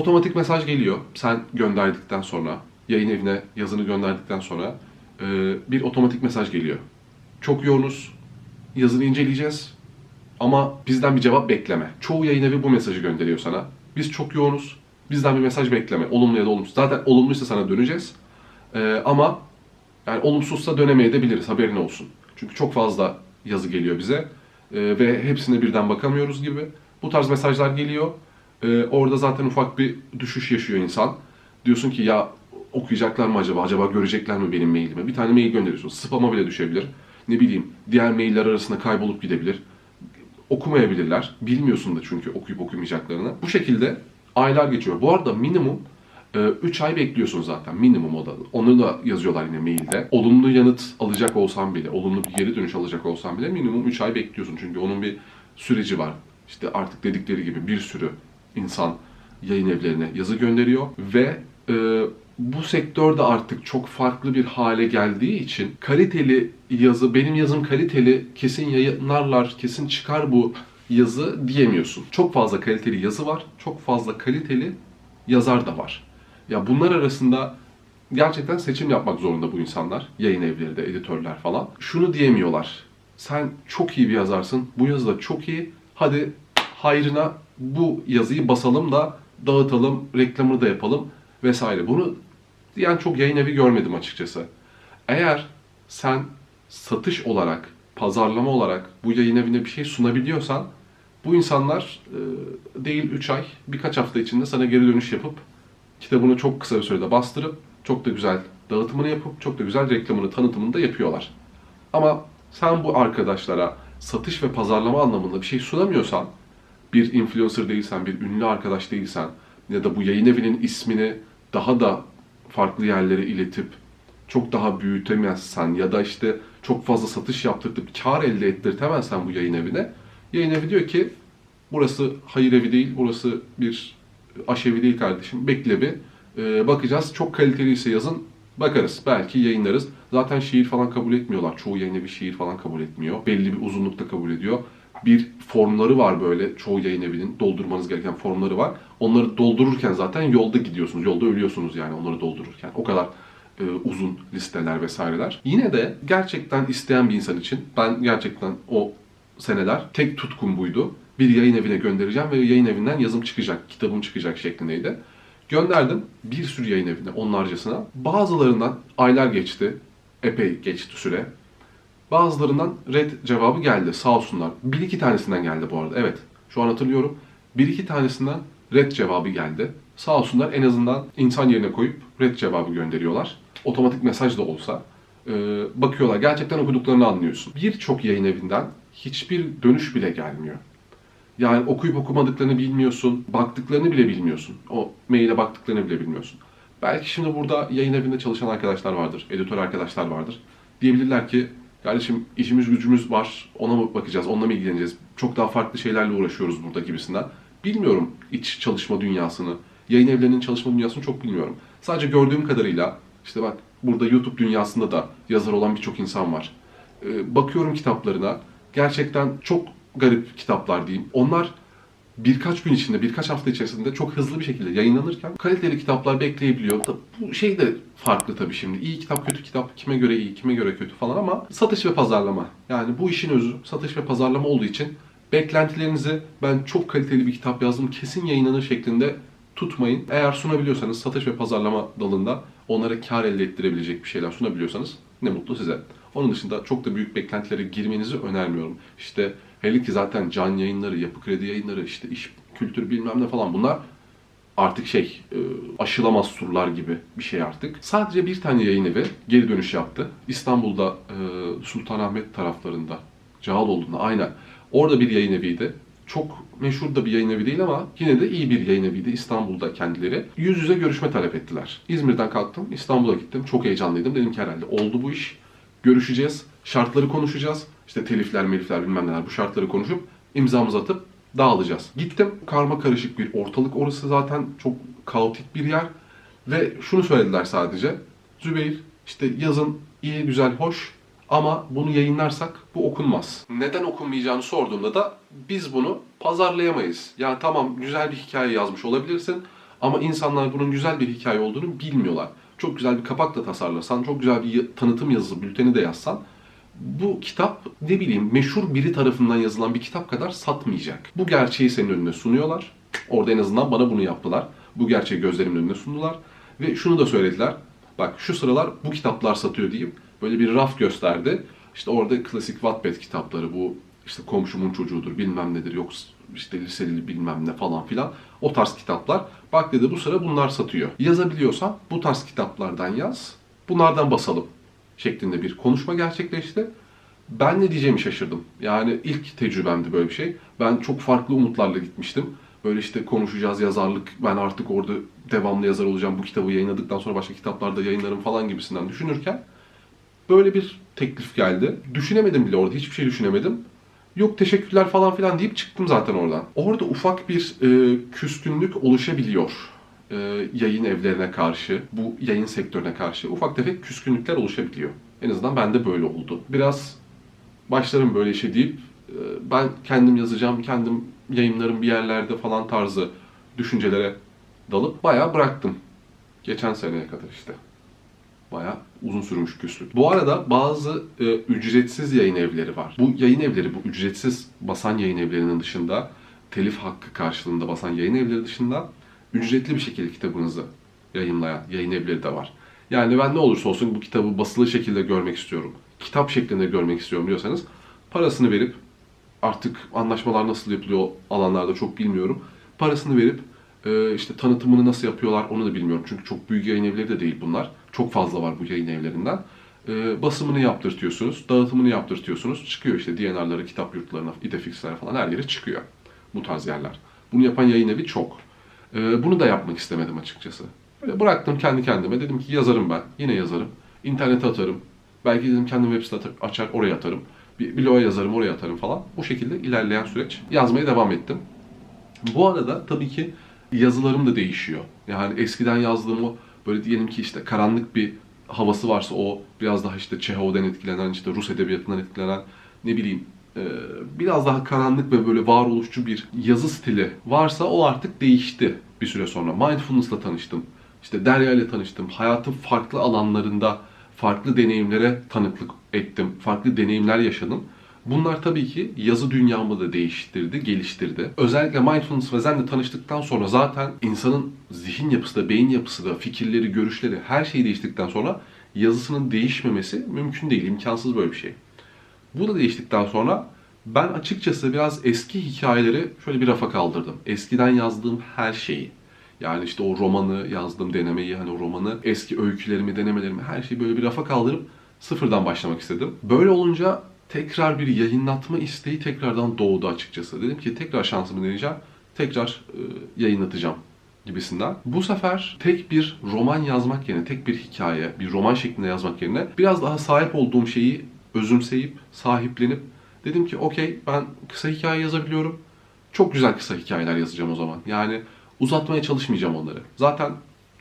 Otomatik mesaj geliyor. Sen gönderdikten sonra, yayın evine yazını gönderdikten sonra e, bir otomatik mesaj geliyor. Çok yoğunuz, yazını inceleyeceğiz ama bizden bir cevap bekleme. Çoğu yayın evi bu mesajı gönderiyor sana. Biz çok yoğunuz, bizden bir mesaj bekleme. Olumlu ya da olumsuz. Zaten olumluysa sana döneceğiz. E, ama yani olumsuzsa dönemeyebiliriz, haberin olsun. Çünkü çok fazla yazı geliyor bize e, ve hepsine birden bakamıyoruz gibi. Bu tarz mesajlar geliyor. E, orada zaten ufak bir düşüş yaşıyor insan. Diyorsun ki ya okuyacaklar mı acaba? Acaba görecekler mi benim mailimi? Bir tane mail gönderiyorsun. Spam'a bile düşebilir. Ne bileyim diğer mailler arasında kaybolup gidebilir. Okumayabilirler. Bilmiyorsun da çünkü okuyup okumayacaklarını. Bu şekilde aylar geçiyor. Bu arada minimum 3 ay bekliyorsun zaten minimum o da. Onu da yazıyorlar yine mailde. Olumlu yanıt alacak olsan bile, olumlu bir geri dönüş alacak olsan bile minimum 3 ay bekliyorsun. Çünkü onun bir süreci var. İşte artık dedikleri gibi bir sürü insan yayın evlerine yazı gönderiyor ve e, bu sektörde artık çok farklı bir hale geldiği için kaliteli yazı, benim yazım kaliteli, kesin yayınlarlar, kesin çıkar bu yazı diyemiyorsun. Çok fazla kaliteli yazı var, çok fazla kaliteli yazar da var. Ya bunlar arasında gerçekten seçim yapmak zorunda bu insanlar. Yayın evleri de, editörler falan. Şunu diyemiyorlar. Sen çok iyi bir yazarsın. Bu yazı da çok iyi. Hadi hayrına bu yazıyı basalım da dağıtalım, reklamını da yapalım vesaire. Bunu diyen çok yayın evi görmedim açıkçası. Eğer sen satış olarak, pazarlama olarak bu yayın evine bir şey sunabiliyorsan bu insanlar e, değil 3 ay, birkaç hafta içinde sana geri dönüş yapıp kitabını çok kısa bir sürede bastırıp çok da güzel dağıtımını yapıp çok da güzel reklamını, tanıtımını da yapıyorlar. Ama sen bu arkadaşlara satış ve pazarlama anlamında bir şey sunamıyorsan, bir influencer değilsen, bir ünlü arkadaş değilsen ya da bu yayın evinin ismini daha da farklı yerlere iletip çok daha büyütemezsen ya da işte çok fazla satış yaptırtıp kar elde ettirtemezsen bu yayın evine yayın evi diyor ki burası hayır evi değil, burası bir aşevi değil kardeşim. Bekle bir. Ee, bakacağız. Çok kaliteliyse yazın. Bakarız. Belki yayınlarız. Zaten şiir falan kabul etmiyorlar. Çoğu yayın evi şiir falan kabul etmiyor. Belli bir uzunlukta kabul ediyor. Bir formları var böyle çoğu yayın evinin doldurmanız gereken formları var. Onları doldururken zaten yolda gidiyorsunuz. Yolda ölüyorsunuz yani onları doldururken. O kadar e, uzun listeler vesaireler. Yine de gerçekten isteyen bir insan için ben gerçekten o seneler tek tutkum buydu. Bir yayın evine göndereceğim ve yayın evinden yazım çıkacak, kitabım çıkacak şeklindeydi. Gönderdim bir sürü yayın evine, onlarcasına. Bazılarından aylar geçti, epey geçti süre. Bazılarından red cevabı geldi, sağ olsunlar. Bir iki tanesinden geldi bu arada, evet. Şu an hatırlıyorum. Bir iki tanesinden red cevabı geldi. Sağ olsunlar en azından insan yerine koyup red cevabı gönderiyorlar. Otomatik mesaj da olsa. Ee, bakıyorlar, gerçekten okuduklarını anlıyorsun. Birçok yayın evinden hiçbir dönüş bile gelmiyor. Yani okuyup okumadıklarını bilmiyorsun, baktıklarını bile bilmiyorsun. O maile baktıklarını bile bilmiyorsun. Belki şimdi burada yayın evinde çalışan arkadaşlar vardır, editör arkadaşlar vardır. Diyebilirler ki, kardeşim işimiz gücümüz var, ona mı bakacağız, onunla mı ilgileneceğiz? Çok daha farklı şeylerle uğraşıyoruz burada gibisinden. Bilmiyorum iç çalışma dünyasını, yayın evlerinin çalışma dünyasını çok bilmiyorum. Sadece gördüğüm kadarıyla, işte bak burada YouTube dünyasında da yazar olan birçok insan var. Ee, bakıyorum kitaplarına, gerçekten çok garip kitaplar diyeyim. Onlar birkaç gün içinde, birkaç hafta içerisinde çok hızlı bir şekilde yayınlanırken kaliteli kitaplar bekleyebiliyor. Bu şey de farklı tabii şimdi. İyi kitap, kötü kitap, kime göre iyi, kime göre kötü falan ama satış ve pazarlama. Yani bu işin özü satış ve pazarlama olduğu için beklentilerinizi ben çok kaliteli bir kitap yazdım, kesin yayınlanır şeklinde tutmayın. Eğer sunabiliyorsanız satış ve pazarlama dalında onlara kar elde ettirebilecek bir şeyler sunabiliyorsanız ne mutlu size. Onun dışında çok da büyük beklentilere girmenizi önermiyorum. İşte hele ki zaten can yayınları, yapı kredi yayınları, işte iş kültür bilmem ne falan bunlar artık şey e, aşılamaz turlar gibi bir şey artık. Sadece bir tane yayın evi geri dönüş yaptı. İstanbul'da e, Sultanahmet taraflarında Cağaloğlu'nda aynen. Orada bir yayın eviydi. Çok meşhur da bir yayın evi değil ama yine de iyi bir yayın eviydi İstanbul'da kendileri. Yüz yüze görüşme talep ettiler. İzmir'den kalktım, İstanbul'a gittim. Çok heyecanlıydım. Dedim ki herhalde oldu bu iş. Görüşeceğiz, şartları konuşacağız. İşte telifler, melifler bilmem neler bu şartları konuşup imzamızı atıp dağılacağız. Gittim karma karışık bir ortalık orası zaten çok kaotik bir yer. Ve şunu söylediler sadece. Zübeyir işte yazın iyi güzel hoş ama bunu yayınlarsak bu okunmaz. Neden okunmayacağını sorduğumda da biz bunu pazarlayamayız. Yani tamam güzel bir hikaye yazmış olabilirsin Ama insanlar bunun güzel bir hikaye olduğunu bilmiyorlar. Çok güzel bir kapak da tasarlasan, çok güzel bir tanıtım yazısı, bülteni de yazsan bu kitap ne bileyim meşhur biri tarafından yazılan bir kitap kadar satmayacak. Bu gerçeği senin önüne sunuyorlar. Orada en azından bana bunu yaptılar. Bu gerçeği gözlerimin önüne sundular. Ve şunu da söylediler. Bak şu sıralar bu kitaplar satıyor diyeyim. Böyle bir raf gösterdi. İşte orada klasik Wattpad kitapları bu işte komşumun çocuğudur bilmem nedir yok işte liseli bilmem ne falan filan o tarz kitaplar. Bak dedi bu sıra bunlar satıyor. Yazabiliyorsan bu tarz kitaplardan yaz. Bunlardan basalım şeklinde bir konuşma gerçekleşti. Ben ne diyeceğimi şaşırdım. Yani ilk tecrübemdi böyle bir şey. Ben çok farklı umutlarla gitmiştim. Böyle işte konuşacağız yazarlık, ben artık orada devamlı yazar olacağım, bu kitabı yayınladıktan sonra başka kitaplarda yayınlarım falan gibisinden düşünürken böyle bir teklif geldi. Düşünemedim bile orada, hiçbir şey düşünemedim. Yok teşekkürler falan filan deyip çıktım zaten oradan. Orada ufak bir e, küskünlük oluşabiliyor. E, yayın evlerine karşı, bu yayın sektörüne karşı ufak tefek küskünlükler oluşabiliyor. En azından bende böyle oldu. Biraz başlarım böyle işe deyip e, ben kendim yazacağım, kendim yayınlarım bir yerlerde falan tarzı düşüncelere dalıp bayağı bıraktım. Geçen seneye kadar işte. Bayağı uzun sürmüş küslük. Bu arada bazı e, ücretsiz yayın evleri var. Bu yayın evleri, bu ücretsiz basan yayın evlerinin dışında, telif hakkı karşılığında basan yayın evleri dışında ücretli bir şekilde kitabınızı yayınlayan yayın evleri de var. Yani ben ne olursa olsun bu kitabı basılı şekilde görmek istiyorum. Kitap şeklinde görmek istiyorum diyorsanız parasını verip artık anlaşmalar nasıl yapılıyor alanlarda çok bilmiyorum. Parasını verip e, işte tanıtımını nasıl yapıyorlar onu da bilmiyorum. Çünkü çok büyük yayın evleri de değil bunlar. Çok fazla var bu yayın evlerinden. E, basımını yaptırtıyorsunuz, dağıtımını yaptırtıyorsunuz. Çıkıyor işte DNR'ları, kitap yurtlarına, idefix'lere falan her yere çıkıyor. Bu tarz yerler. Bunu yapan yayın evi çok. E, bunu da yapmak istemedim açıkçası. Böyle bıraktım kendi kendime. Dedim ki yazarım ben. Yine yazarım. İnternete atarım. Belki dedim kendim web site açar oraya atarım. Bir bloğa yazarım oraya atarım falan. Bu şekilde ilerleyen süreç. Yazmaya devam ettim. Bu arada tabii ki yazılarım da değişiyor. Yani eskiden yazdığım o böyle diyelim ki işte karanlık bir havası varsa o biraz daha işte Çehov'dan etkilenen, işte Rus edebiyatından etkilenen ne bileyim biraz daha karanlık ve böyle varoluşçu bir yazı stili varsa o artık değişti bir süre sonra. Mindfulness'la tanıştım. İşte Derya ile tanıştım. Hayatın farklı alanlarında farklı deneyimlere tanıklık ettim. Farklı deneyimler yaşadım. Bunlar tabii ki yazı dünyamı da değiştirdi, geliştirdi. Özellikle mindfulness ve zenle tanıştıktan sonra zaten insanın zihin yapısı da, beyin yapısı da, fikirleri, görüşleri her şey değiştikten sonra yazısının değişmemesi mümkün değil, imkansız böyle bir şey. Bu da değiştikten sonra ben açıkçası biraz eski hikayeleri şöyle bir rafa kaldırdım. Eskiden yazdığım her şeyi, yani işte o romanı yazdığım denemeyi, hani o romanı, eski öykülerimi, denemelerimi her şeyi böyle bir rafa kaldırıp sıfırdan başlamak istedim. Böyle olunca tekrar bir yayınlatma isteği tekrardan doğdu açıkçası. Dedim ki tekrar şansımı deneyeceğim, tekrar e, yayınlatacağım gibisinden. Bu sefer tek bir roman yazmak yerine, tek bir hikaye, bir roman şeklinde yazmak yerine biraz daha sahip olduğum şeyi özümseyip, sahiplenip dedim ki okey ben kısa hikaye yazabiliyorum. Çok güzel kısa hikayeler yazacağım o zaman. Yani uzatmaya çalışmayacağım onları. Zaten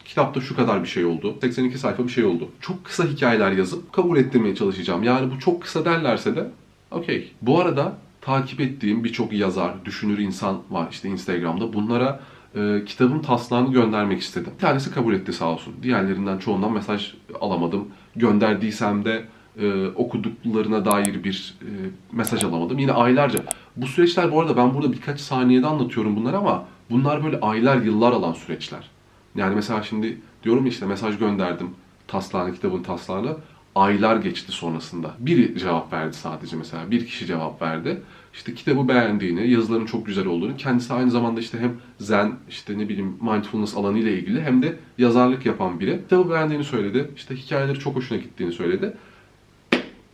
kitapta şu kadar bir şey oldu. 82 sayfa bir şey oldu. Çok kısa hikayeler yazıp kabul ettirmeye çalışacağım. Yani bu çok kısa derlerse de okey. Bu arada takip ettiğim birçok yazar, düşünür insan var işte Instagram'da. Bunlara e, kitabın taslağını göndermek istedim. Bir tanesi kabul etti sağ olsun. Diğerlerinden çoğundan mesaj alamadım. Gönderdiysem de e, okuduklarına dair bir e, mesaj alamadım. Yine aylarca. Bu süreçler bu arada ben burada birkaç saniyede anlatıyorum bunları ama bunlar böyle aylar, yıllar alan süreçler. Yani mesela şimdi diyorum işte mesaj gönderdim taslağını, kitabın taslağını. Aylar geçti sonrasında. Biri cevap verdi sadece mesela. Bir kişi cevap verdi. İşte kitabı beğendiğini, yazıların çok güzel olduğunu, kendisi aynı zamanda işte hem zen, işte ne bileyim mindfulness alanı ile ilgili hem de yazarlık yapan biri. Kitabı beğendiğini söyledi. İşte hikayeleri çok hoşuna gittiğini söyledi.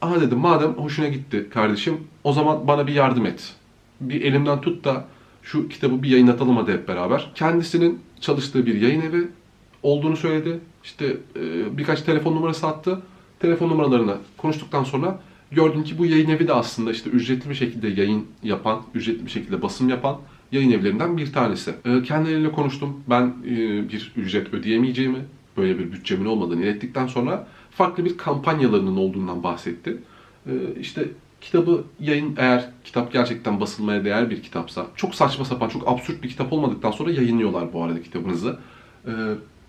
Aha dedim madem hoşuna gitti kardeşim o zaman bana bir yardım et. Bir elimden tut da şu kitabı bir yayınlatalım hadi hep beraber. Kendisinin çalıştığı bir yayın evi olduğunu söyledi. İşte e, birkaç telefon numarası attı. Telefon numaralarını konuştuktan sonra gördüm ki bu yayın evi de aslında işte ücretli bir şekilde yayın yapan, ücretli bir şekilde basım yapan yayın evlerinden bir tanesi. E, kendileriyle konuştum. Ben e, bir ücret ödeyemeyeceğimi, böyle bir bütçemin olmadığını ilettikten sonra farklı bir kampanyalarının olduğundan bahsetti. E, işte kitabı yayın eğer kitap gerçekten basılmaya değer bir kitapsa çok saçma sapan çok absürt bir kitap olmadıktan sonra yayınlıyorlar bu arada kitabınızı. Ee,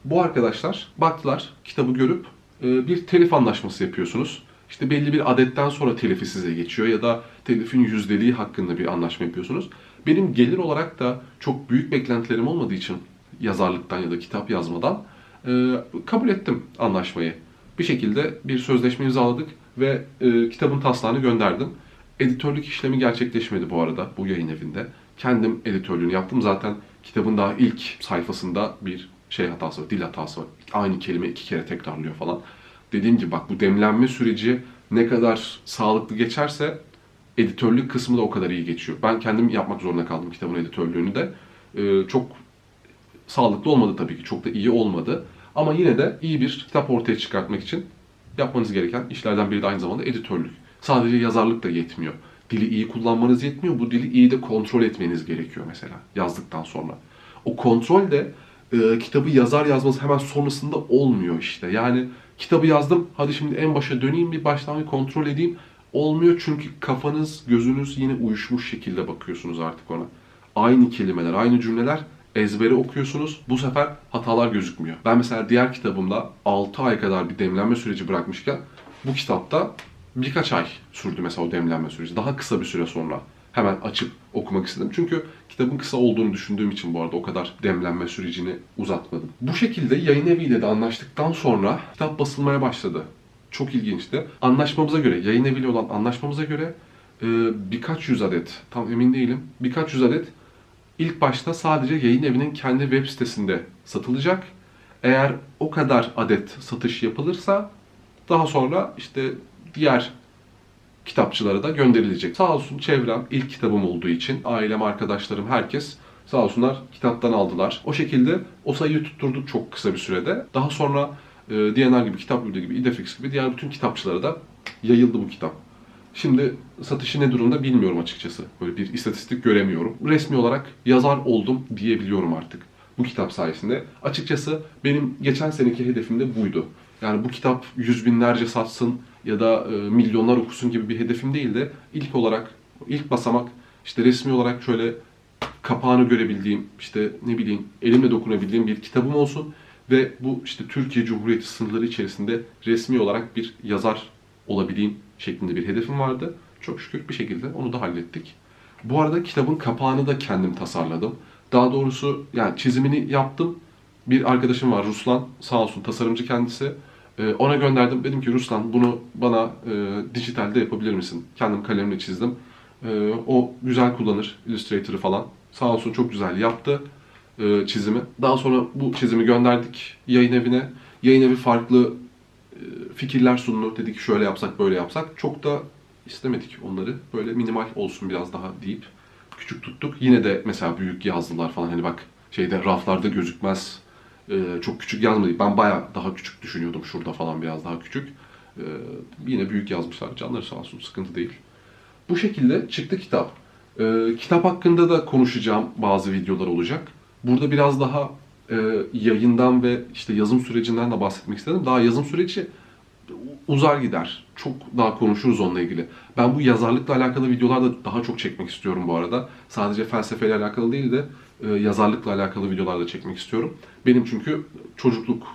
bu arkadaşlar baktılar, kitabı görüp e, bir telif anlaşması yapıyorsunuz. İşte belli bir adetten sonra telifi size geçiyor ya da telifin yüzdeliği hakkında bir anlaşma yapıyorsunuz. Benim gelir olarak da çok büyük beklentilerim olmadığı için yazarlıktan ya da kitap yazmadan e, kabul ettim anlaşmayı. Bir şekilde bir sözleşme imzaladık ve e, kitabın taslağını gönderdim. Editörlük işlemi gerçekleşmedi bu arada bu yayın evinde. Kendim editörlüğünü yaptım. Zaten kitabın daha ilk sayfasında bir şey hatası var, dil hatası var. Aynı kelime iki kere tekrarlıyor falan. Dediğim gibi bak bu demlenme süreci ne kadar sağlıklı geçerse editörlük kısmı da o kadar iyi geçiyor. Ben kendim yapmak zorunda kaldım kitabın editörlüğünü de. Ee, çok sağlıklı olmadı tabii ki. Çok da iyi olmadı. Ama yine de iyi bir kitap ortaya çıkartmak için yapmanız gereken işlerden biri de aynı zamanda editörlük. Sadece yazarlık da yetmiyor. Dili iyi kullanmanız yetmiyor. Bu dili iyi de kontrol etmeniz gerekiyor mesela yazdıktan sonra. O kontrol de e, kitabı yazar yazması hemen sonrasında olmuyor işte. Yani kitabı yazdım. Hadi şimdi en başa döneyim bir baştan bir kontrol edeyim. Olmuyor çünkü kafanız, gözünüz yine uyuşmuş şekilde bakıyorsunuz artık ona. Aynı kelimeler, aynı cümleler ezbere okuyorsunuz. Bu sefer hatalar gözükmüyor. Ben mesela diğer kitabımda 6 ay kadar bir demlenme süreci bırakmışken bu kitapta birkaç ay sürdü mesela o demlenme süreci. Daha kısa bir süre sonra hemen açıp okumak istedim. Çünkü kitabın kısa olduğunu düşündüğüm için bu arada o kadar demlenme sürecini uzatmadım. Bu şekilde yayın eviyle de anlaştıktan sonra kitap basılmaya başladı. Çok ilginçti. Anlaşmamıza göre, yayın eviyle olan anlaşmamıza göre birkaç yüz adet, tam emin değilim, birkaç yüz adet ilk başta sadece yayın evinin kendi web sitesinde satılacak. Eğer o kadar adet satış yapılırsa daha sonra işte diğer kitapçılara da gönderilecek. Sağ olsun çevrem ilk kitabım olduğu için ailem, arkadaşlarım, herkes sağ olsunlar kitaptan aldılar. O şekilde o sayıyı tutturduk çok kısa bir sürede. Daha sonra e, DNR gibi, Kitap gibi, İdefix gibi diğer bütün kitapçılara da yayıldı bu kitap. Şimdi satışı ne durumda bilmiyorum açıkçası. Böyle bir istatistik göremiyorum. Resmi olarak yazar oldum diyebiliyorum artık bu kitap sayesinde. Açıkçası benim geçen seneki hedefim de buydu. Yani bu kitap yüz binlerce satsın ya da e, milyonlar okusun gibi bir hedefim değil de ilk olarak, ilk basamak işte resmi olarak şöyle kapağını görebildiğim, işte ne bileyim elimle dokunabildiğim bir kitabım olsun ve bu işte Türkiye Cumhuriyeti sınırları içerisinde resmi olarak bir yazar olabileyim şeklinde bir hedefim vardı. Çok şükür bir şekilde onu da hallettik. Bu arada kitabın kapağını da kendim tasarladım. Daha doğrusu yani çizimini yaptım. Bir arkadaşım var Ruslan sağ olsun tasarımcı kendisi. Ee, ona gönderdim. Dedim ki Ruslan bunu bana e, dijitalde yapabilir misin? Kendim kalemle çizdim. Ee, o güzel kullanır Illustrator'ı falan. Sağ olsun çok güzel yaptı e, çizimi. Daha sonra bu çizimi gönderdik yayın evine. Yayın evi farklı e, fikirler sundu. Dedi ki şöyle yapsak böyle yapsak. Çok da istemedik onları. Böyle minimal olsun biraz daha deyip küçük tuttuk. Yine de mesela büyük yazdılar falan. Hani bak şeyde raflarda gözükmez. E, çok küçük yazmadık. Ben baya daha küçük düşünüyordum. Şurada falan biraz daha küçük. E, yine büyük yazmışlar. Canları sağ olsun sıkıntı değil. Bu şekilde çıktı kitap. E, kitap hakkında da konuşacağım bazı videolar olacak. Burada biraz daha e, yayından ve işte yazım sürecinden de bahsetmek istedim. Daha yazım süreci uzar gider. Çok daha konuşuruz onunla ilgili. Ben bu yazarlıkla alakalı videolar da daha çok çekmek istiyorum bu arada. Sadece felsefeyle alakalı değil de e, yazarlıkla alakalı videolar da çekmek istiyorum. Benim çünkü çocukluk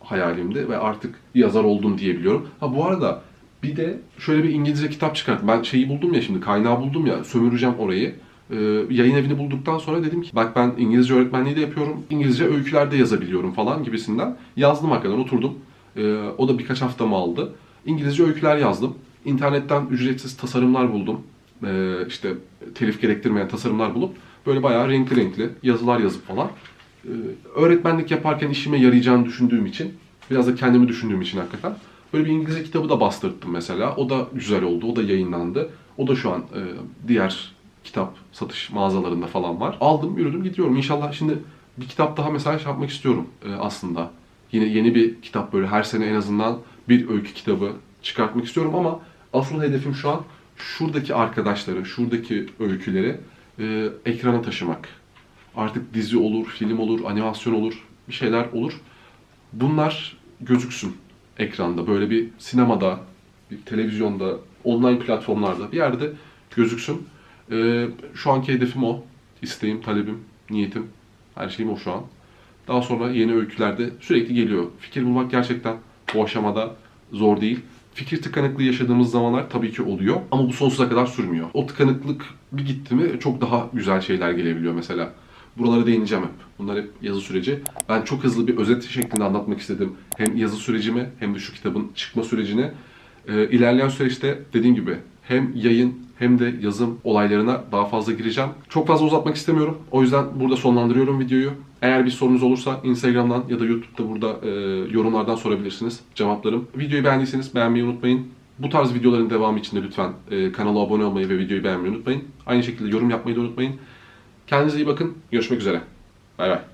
hayalimdi ve artık yazar oldum diyebiliyorum. Ha bu arada bir de şöyle bir İngilizce kitap çıkarttım. Ben şeyi buldum ya şimdi kaynağı buldum ya sömüreceğim orayı. Ee, yayın evini bulduktan sonra dedim ki bak ben İngilizce öğretmenliği de yapıyorum. İngilizce öyküler de yazabiliyorum falan gibisinden. Yazdım hakikaten oturdum. Ee, o da birkaç haftamı aldı. İngilizce öyküler yazdım. İnternetten ücretsiz tasarımlar buldum. Ee, işte telif gerektirmeyen tasarımlar bulup böyle bayağı renkli renkli yazılar yazıp falan. Öğretmenlik yaparken işime yarayacağını düşündüğüm için, biraz da kendimi düşündüğüm için hakikaten böyle bir İngilizce kitabı da bastırttım mesela. O da güzel oldu, o da yayınlandı. O da şu an e, diğer kitap satış mağazalarında falan var. Aldım, yürüdüm, gidiyorum. İnşallah şimdi bir kitap daha mesela şey yapmak istiyorum e, aslında. Yine yeni bir kitap böyle her sene en azından bir öykü kitabı çıkartmak istiyorum ama asıl hedefim şu an şuradaki arkadaşları, şuradaki öyküleri e, ekrana taşımak. Artık dizi olur, film olur, animasyon olur, bir şeyler olur. Bunlar gözüksün ekranda. Böyle bir sinemada, bir televizyonda, online platformlarda bir yerde gözüksün. E, şu anki hedefim o. İsteğim, talebim, niyetim. Her şeyim o şu an. Daha sonra yeni öyküler de sürekli geliyor. Fikir bulmak gerçekten bu aşamada zor değil. Fikir tıkanıklığı yaşadığımız zamanlar tabii ki oluyor ama bu sonsuza kadar sürmüyor. O tıkanıklık bir gitti mi çok daha güzel şeyler gelebiliyor mesela. Buralara değineceğim hep. Bunlar hep yazı süreci. Ben çok hızlı bir özet şeklinde anlatmak istedim. Hem yazı sürecimi hem de şu kitabın çıkma sürecini. Ee, ilerleyen süreçte dediğim gibi hem yayın hem de yazım olaylarına daha fazla gireceğim. Çok fazla uzatmak istemiyorum. O yüzden burada sonlandırıyorum videoyu. Eğer bir sorunuz olursa Instagram'dan ya da YouTube'da burada e, yorumlardan sorabilirsiniz. Cevaplarım. Videoyu beğendiyseniz beğenmeyi unutmayın. Bu tarz videoların devamı için de lütfen e, kanala abone olmayı ve videoyu beğenmeyi unutmayın. Aynı şekilde yorum yapmayı da unutmayın. Kendinize iyi bakın. Görüşmek üzere. Bay bay.